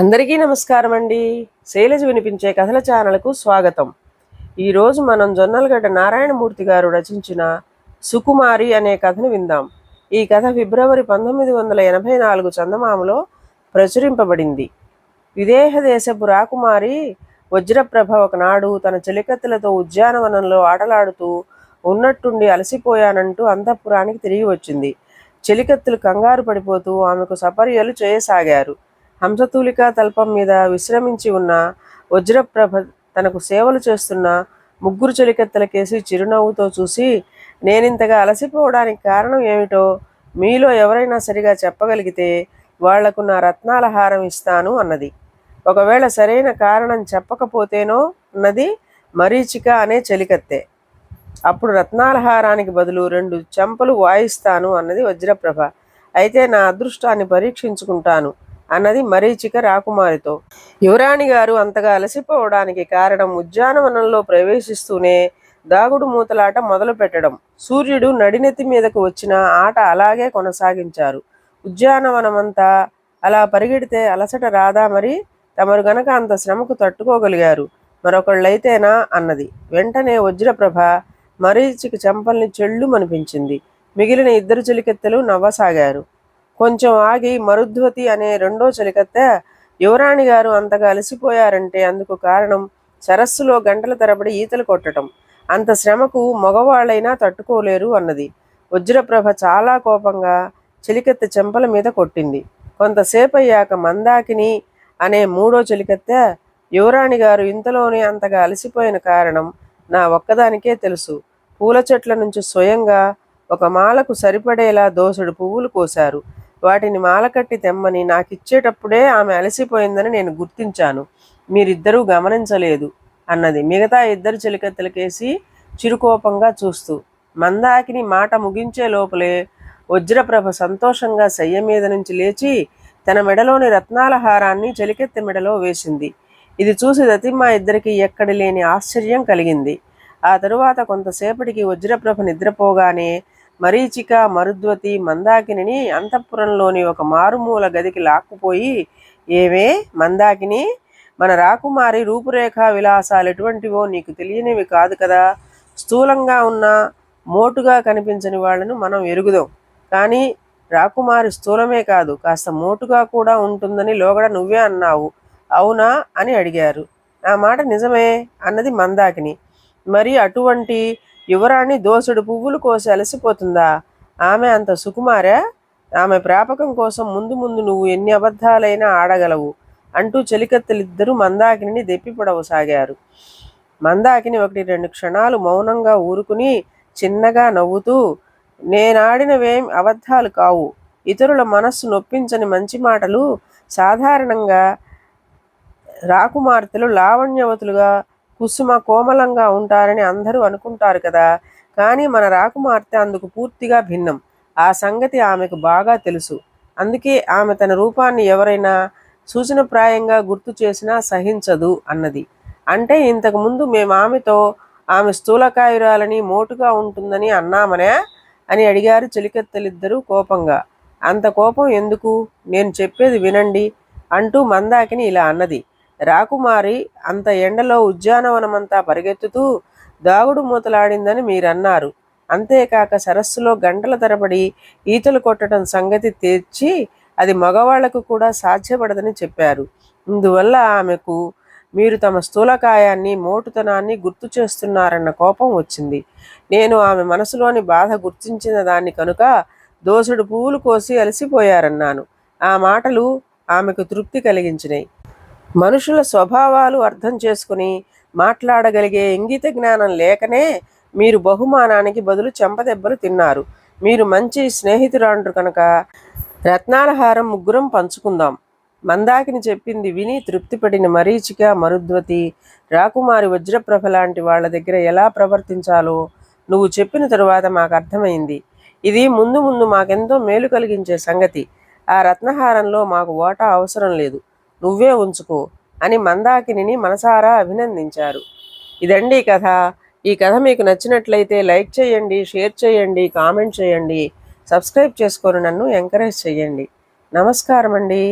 అందరికీ నమస్కారం అండి. శైలజ వినిపించే కథల ఛానల్కు స్వాగతం. ఈరోజు మనం జొన్నలగడ్డ నారాయణమూర్తి గారు రచించిన సుకుమారి అనే కథను విందాం. ఈ కథ ఫిబ్రవరి పంతొమ్మిది వందల ఎనభై నాలుగు చందమామలో ప్రచురింపబడింది. విదేహ దేశపు రాకుమారి వజ్రప్రభ ఒకనాడు తన చెలికత్తెలతో ఉద్యానవనంలో ఆటలాడుతూ ఉన్నట్టుండి అలసిపోయానంటూ అంతఃపురానికి తిరిగి వచ్చింది. చెలికత్తెలు కంగారు పడిపోతూ ఆమెకు సపర్యలు చేయసాగారు. హంసతూలిక తల్పం మీద విశ్రమించి ఉన్న వజ్రప్రభ తనకు సేవలు చేస్తున్న ముగ్గురు చెలికత్తెలకేసి చిరునవ్వుతో చూసి నేనింతగా అలసిపోవడానికి కారణం ఏమిటో మీలో ఎవరైనా సరిగా చెప్పగలిగితే వాళ్ళకు నా రత్నాల హారం ఇస్తాను అన్నది. ఒకవేళ సరైన కారణం చెప్పకపోతేనో అన్నది మరీచిక అనే చలికత్తే. అప్పుడు రత్నాల హారానికి బదులు రెండు చెంపలు వాయిస్తాను అన్నది వజ్రప్రభ. అయితే నా అదృష్టాన్ని పరీక్షించుకుంటాను. అన్నది మరీచిక రాకుమారితో. యువరాణి గారు అంతగా అలసిపోవడానికి కారణం ఉద్యానవనంలో ప్రవేశిస్తూనే దాగుడు మూతలాట మొదలు పెట్టడం సూర్యుడు నడినెత్తి మీదకు వచ్చిన ఆట అలాగే కొనసాగించారు. ఉద్యానవనమంతా అలా పరిగెడితే అలసట రాదా మరి? తమరు గనక అంత శ్రమకు తట్టుకోగలిగారు. మరొకళ్ళైతేనా అన్నది. వెంటనే వజ్రప్రభ మరీచికి చెంపల్ని చెళ్ళు మనిపించింది మిగిలిన ఇద్దరు చెలికెత్తలు నవ్వసాగారు. కొంచెం ఆగి మరుద్వతి అనే రెండో చలికత్తె యువరాణి గారు అంతగా అలసిపోయారంటే అందుకు కారణం సరస్సులో గంటల తరబడి ఈతలు కొట్టడం అంత శ్రమకు మగవాళ్ళైనా తట్టుకోలేరు అన్నది. వజ్రప్రభ చాలా కోపంగా చెలికత్తె చెంపల మీద కొట్టింది. కొంతసేపు అయ్యాక మందాకిని అనే మూడో చెలికత్తె యువరాణి గారు ఇంతలోనే అంతగా అలసిపోయిన కారణం నా ఒక్కదానికే తెలుసు. పూల చెట్ల నుంచి స్వయంగా ఒక మాలకు సరిపడేలా దోసడు పువ్వులు కోశారు. వాటిని మాలకట్టి తెమ్మని నాకిచ్చేటప్పుడే ఆమె అలసిపోయిందని నేను గుర్తించాను. మీరిద్దరూ గమనించలేదు అన్నది. మిగతా ఇద్దరు చిలికత్తెలకేసి చిరుకోపంగా చూస్తూ మందాకిని మాట ముగించే లోపలే వజ్రప్రభ సంతోషంగా శయ్య మీద నుంచి లేచి తన మెడలోని రత్నాల హారాన్ని చెలికెత్తె మెడలో వేసింది. ఇది చూసి దతిమ్మ ఇద్దరికి ఎక్కడి లేని ఆశ్చర్యం కలిగింది. ఆ తరువాత కొంతసేపటికి వజ్రప్రభ నిద్రపోగానే మరీచిక మరుద్వతి మందాకిని అంతఃపురంలోని ఒక మారుమూల గదికి లాక్కుపోయి ఏమే మందాకిని? మన రాకుమారి రూపురేఖ విలాసాలు ఎటువంటివో నీకు తెలియనివి కాదు కదా. స్థూలంగా ఉన్న మోటుగా కనిపించని వాళ్ళను మనం ఎరుగుదాం. కానీ రాకుమారి స్థూలమే కాదు కాస్త మోటుగా కూడా ఉంటుందని లోగడ నువ్వే అన్నావు. అవునా? అని అడిగారు. నా మాట నిజమే అన్నది మందాకిని. మరి అటువంటి యువరాణి దోసుడు పువ్వులు కోసి అలసిపోతుందా? ఆమె అంత సుకుమారే? ఆమె ప్రాపకం కోసం ముందు ముందు నువ్వు ఎన్ని అబద్ధాలైనా ఆడగలవు అంటూ చెలికత్తెలిద్దరూ మందాకిని దెప్పిపడవసాగారు. మందాకిని ఒకటి రెండు క్షణాలు మౌనంగా ఊరుకుని చిన్నగా నవ్వుతూ నేనాడినవేం అబద్ధాలు కావు ఇతరుల మనస్సు నొప్పించని మంచి మాటలు సాధారణంగా రాకుమార్తెలు లావణ్యవతులుగా కుసుమ కోమలంగా ఉంటారని అందరూ అనుకుంటారు కదా. కానీ మన రాకుమార్తె అందుకు పూర్తిగా భిన్నం. ఆ సంగతి ఆమెకు బాగా తెలుసు. అందుకే ఆమె తన రూపాన్ని ఎవరైనా సూచనప్రాయంగా గుర్తు చేసినా సహించదు అన్నది. అంటే ఇంతకు ముందు మేము ఆమెతో ఆమె స్థూలకాయురాలని మోటుగా ఉంటుందని అన్నామనే? అని అడిగారు చెలికత్తెలిద్దరూ కోపంగా. అంత కోపం ఎందుకు? నేను చెప్పేది వినండి అంటూ మందాకిని ఇలా అన్నది. రాకుమారి అంత ఎండలో ఉద్యానవనమంతా పరిగెత్తుతూ దాగుడు మూతలాడిందని మీరన్నారు. అంతేకాక సరస్సులో గంటల తరబడి ఈతలు కొట్టడం సంగతి తెచ్చి అది మగవాళ్ళకు కూడా సాధ్యపడదని చెప్పారు. ఇందువల్ల ఆమెకు మీరు తమ స్థూలకాయాన్ని మోటుతనాన్ని గుర్తు చేస్తున్నారన్న కోపం వచ్చింది. నేను ఆమె మనసులోని బాధ గుర్తించిన దాన్ని కనుక దోసుడు పువ్వులు కోసి అలసిపోయారన్నాను. ఆ మాటలు ఆమెకు తృప్తి కలిగించినాయి మనుషుల స్వభావాలు అర్థం చేసుకుని మాట్లాడగలిగే ఇంగిత జ్ఞానం లేకనే మీరు బహుమానానికి బదులు చెంపదెబ్బలు తిన్నారు. మీరు మంచి స్నేహితురాండ్రు కనుక రత్నాలహారం ముగ్గురం పంచుకుందాం. మందాకిని చెప్పింది విని తృప్తిపడిన మరీచిక మరుద్వతి రాకుమారి వజ్రప్రభ లాంటి వాళ్ళ దగ్గర ఎలా ప్రవర్తించాలో నువ్వు చెప్పిన తరువాత మాకు అర్థమైంది. ఇది ముందు ముందు మాకెంతో మేలు కలిగించే సంగతి. ఆ రత్నహారంలో మాకు ఓటా అవసరం లేదు. నువ్వే ఉంచుకో అని మందాకిని మనసారా అభినందించారు. ఇదండి కథ. ఈ కథ మీకు నచ్చినట్లయితే లైక్ చేయండి షేర్ చేయండి కామెంట్ చేయండి సబ్స్క్రైబ్ చేసుకొని నన్ను ఎంకరేజ్ చేయండి. నమస్కారం అండి